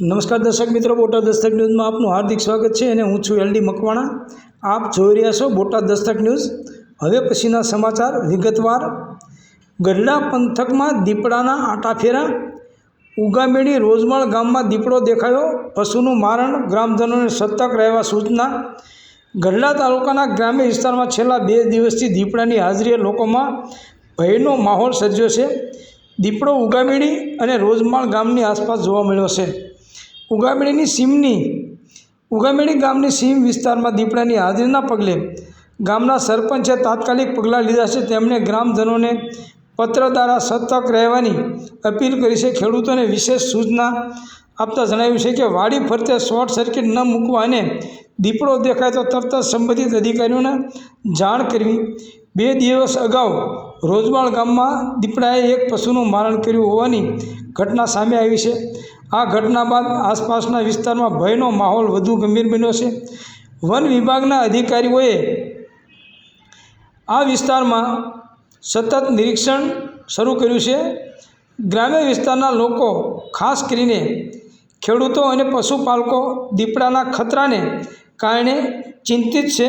નમસ્કાર દર્શક મિત્રો, બોટાદ દસ્તક ન્યૂઝમાં આપનું હાર્દિક સ્વાગત છે અને હું છું એલડી મકવાણા. આપ જોઈ રહ્યા છો બોટાદ દસ્તક ન્યૂઝ. હવે પછીના સમાચાર વિગતવાર. ગઢડા પંથકમાં દીપડાના આટાફેરા. ઉગામેડી રોજમાળ ગામમાં દીપડો દેખાયો. પશુનું મારણ, ગ્રામજનોને સતર્ક રહેવા સૂચના. ગઢડા તાલુકાના ગ્રામ્ય વિસ્તારમાં છેલ્લા બે દિવસથી દીપડાની હાજરીએ લોકોમાં ભયનો માહોલ સર્જ્યો છે. દીપડો ઉગામેડી અને રોજમાળ ગામની આસપાસ જોવા મળ્યો છે. ઉગામેડીની સીમની, ઉગામેડી ગામની સીમ વિસ્તારમાં દીપડાની હાજરીના પગલે ગામના સરપંચે તાત્કાલિક પગલાં લીધા છે. તેમણે ગ્રામજનોને પત્ર દ્વારા સતર્ક રહેવાની અપીલ કરી છે. ખેડૂતોને વિશેષ સૂચના આપતા જણાવ્યું છે કે વાડી ફરતે શોર્ટ સર્કિટ ન મૂકવા અને દીપડો દેખાય તો તરત જ સંબંધિત અધિકારીઓને જાણ કરવી બે દિવસ અગાઉ રોજમાળ ગામમાં દીપડાએ એક પશુનું મારણ કર્યું હોવાની ઘટના સામે આવી છે. આ ઘટના બાદ આસપાસના વિસ્તારમાં ભયનો માહોલ વધુ ગંભીર બન્યો છે. વન વિભાગના અધિકારીઓએ આ વિસ્તારમાં સતત નિરીક્ષણ શરૂ કર્યું છે. ગ્રામ્ય વિસ્તારના લોકો, ખાસ કરીને ખેડૂતો અને પશુપાલકો, દીપડાના ખતરાને કારણે ચિંતિત છે.